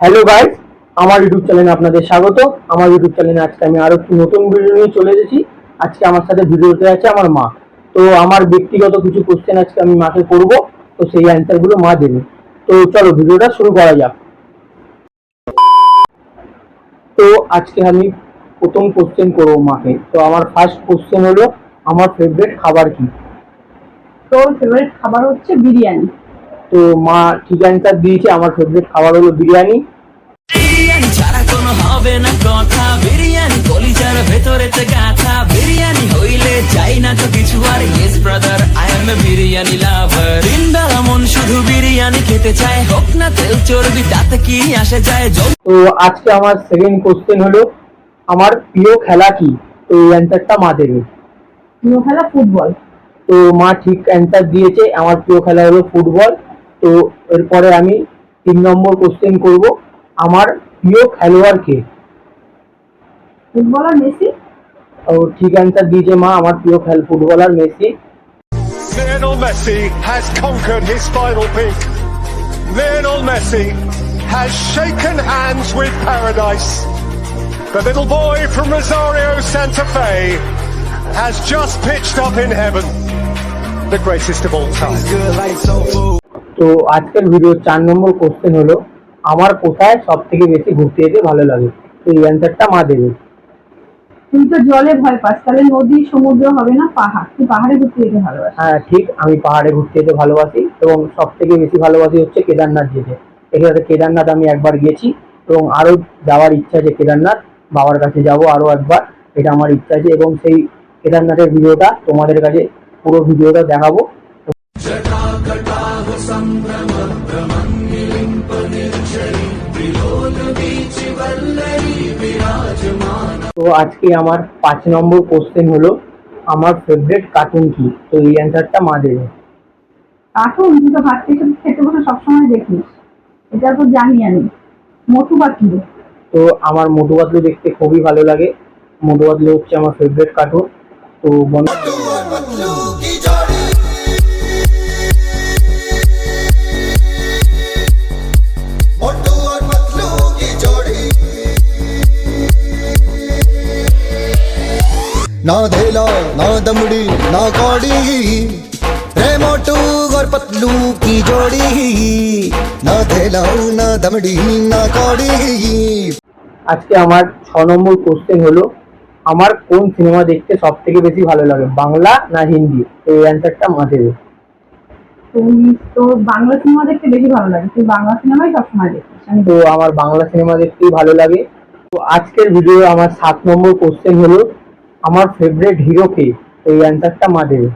Hello guys আমার YouTube চ্যানেলে আপনাদের স্বাগত। আমার ইউটিউব চ্যানেলে আজকে আমি আরও একটি নতুন ভিডিও নিয়ে চলে এসেছি। আজকে আমার সাথে ভিডিওতে আছে আমার মা। তো আমার ব্যক্তিগত কিছু কোশ্চেন আজকে আমি মাকে করব। তো সেই অ্যান্সারগুলো মা দেবে। তো চলো ভিডিওটা শুরু করা যাক। তো আজকে আমি প্রথম কোশ্চেন করব মাকে। তো আমার ফার্স্ট কোশ্চেন হলো আমার ফেভারিট খাবার কি? তোর ফেভারিট খাবার হচ্ছে বিরিয়ানি। তো মা ঠিক অ্যান্সার দিয়েছে আমার ফেভারিট খাবার হলো বিরিয়ানি। বিরিয়ানি ছাড়া কোনো হবে না কথা। বিরিয়ানি কলিজার ভেতরেতে গাথা। বিরিয়ানি হইলে চাই না তো কিছু আর। Yes brother I am a biryani lover মন শুধু বিরিয়ানি খেতে চায়। হোক না তেল চর্বি তাতে কি আসে যায়? তো আজকে আমার সেকেন্ড কোশ্চেন হলো আমার প্রিয় খেলা কি? তো এই অ্যান্সারটা মা দেবে। প্রিয় খেলা ফুটবল। তো মা ঠিক অ্যান্সার দিয়েছে আমার প্রিয় খেলা হলো ফুটবল। তো এরপরে আমি তিন নম্বর কোশ্চেন করব। আমার প্রিয় খেলোয়াড় কে ফুটবলার মেসি তো ঠিক অ্যান্সার দিয়েছে মা আমার প্রিয় খেল footballer Messi Lionel Messi has conquered his final peak. Lionel Messi has shaken hands with paradise. The little boy from Rosario Santa Fe has just pitched up in heaven. The greatest of all time. তো আজকের video চার নম্বর question হলো আমার কোথায় সব থেকে বেশি ঘুরতে যেতে ভালো লাগে? তো এই অ্যান্সারটা মা দেবে। তুই তো জলে ভয় পাস তাহলে নদী সমুদ্র হবে না পাহাড়? তুই পাহাড়ে ঘুরতে যেতে ভালোবাসিস হ্যাঁ ঠিক আমি পাহাড়ে ঘুরতে যেতে ভালোবাসি এবং সব থেকে বেশি ভালোবাসি হচ্ছে কেদারনাথ যেতে। এখানে কেদারনাথ আমি একবার গেছি এবং আরও যাওয়ার ইচ্ছা আছে কেদারনাথ। বাবার কাছে যাব আরও একবার এটা আমার ইচ্ছা আছে এবং সেই কেদারনাথের ভিডিওটা তোমাদের কাছে পুরো ভিডিওটা দেখাবো। তো আজকে আমার পাঁচ নম্বর কোশ্চেন হলো আমার ফেভারিট কার্টুন কি? তো এই অ্যান্সারটা মা দেবে। কার্টুন তুই তো ভাত খেতে খেতে বসে সবসময় দেখিস। এটা তো জানি আমি। মোটু পাখি তো আমার মোটু পাতলু দেখতে খুবই ভালো লাগে। মোটু পাতলু হচ্ছে আমার ফেভারিট কার্টুন তো বন্ধু నాదేలా నాదముడి నా కోడి. రేమోటు గోర్పత్లు కీ జోడి. నాదేలా నాదముడి నా కోడి. আজকে আমার ছ নম্বর কোশ্চেন হলো আমার কোন সিনেমা দেখতে সব থেকে বেশি ভালো লাগে বাংলা না হিন্দি? তো এই অ্যান্সারটা মাঝে তো বাংলা সিনেমা দেখতে বেশি ভালো লাগে তুমি বাংলা সিনেমাই সবসময় দেখিস তো আমার বাংলা সিনেমা দেখতেই ভালো লাগে। তো আজকের ভিডিও আমার সাত নম্বর কোশ্চেন হলো আমার ফেভারিট হিরো কে? এই অ্যান্সারটা মা দেবে।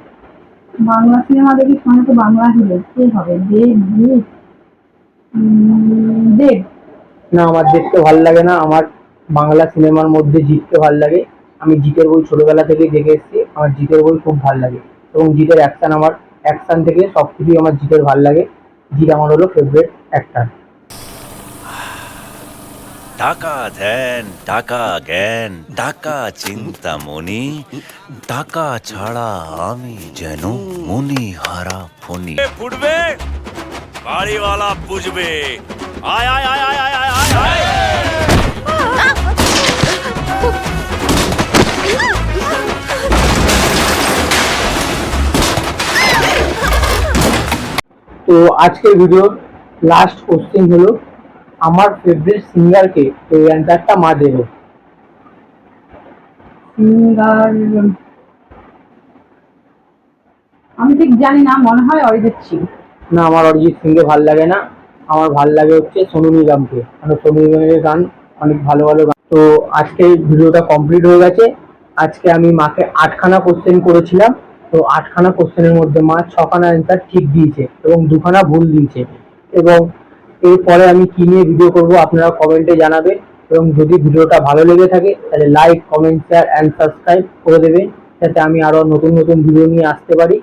বাংলা সিনেমা দেখিস মানে তো বাংলা হিরো কে হবে? দেব দেব। না আমার দেখতে ভালো লাগে না। আমার বাংলা সিনেমার মধ্যে জিতকে ভালো লাগে। আমি জিতের বই ছোটবেলা থেকে দেখে এসেছি। আমার জিতের বই খুব ভালো লাগে। এবং জিতের অ্যাকশন আমার অ্যাকশন থেকে সব কিছুই আমার জিতের ভালো লাগে। জিত আমার হলো ফেভারিট অ্যাক্টার টাকা ধ্যান টাকা জ্ঞান টাকা চিন্তা মনি টাকা ছাড়া আমি যেন মনি হারা ফনি ফুটবে বাড়িওয়ালা বুঝবে আয় আয় আয় আয় আয় আয় তো আজকের ভিডিও লাস্ট কোশ্চেন হলো আমার ফেভারিট সিঙ্গারকে এই অ্যান্সারটা মা দেবে। সিঙ্গার আমি ঠিক জানি না মনে হয় অরিজিৎ সিং। না আমার অরিজিৎ সিংকে ভালো লাগে না। আমার ভালো লাগে হচ্ছে সোনু নিগমকে। মানে সোনু নিগমের গান অনেক ভালো ভালো গান। তো আজকে ভিডিওটা কমপ্লিট হয়ে গেছে। আজকে আমি মাকে আটখানা কোশ্চেন করেছিলাম। তো আটখানা কোশ্চেনের মধ্যে মা ছখানা অ্যান্সার ঠিক দিয়েছে এবং দুখানা ভুল দিয়েছে। এবং এরপরে আমি কি নিয়ে ভিডিও করব আপনারা কমেন্টে জানাবেন। এবং যদি ভিডিওটা ভালো লেগে থাকে, তাহলে like comment share and subscribe করে দেবেন। যাতে আমি আরও নতুন নতুন ভিডিও নিয়ে আসতে পারি।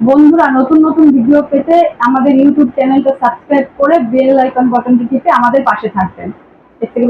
বন্ধুরা, নতুন নতুন ভিডিও পেতে আমাদের ইউটিউব চ্যানেলটা সাবস্ক্রাইব করে বেল আইকন বাটনটি টিপে আমাদের পাশে থাকবেন। এর থেকে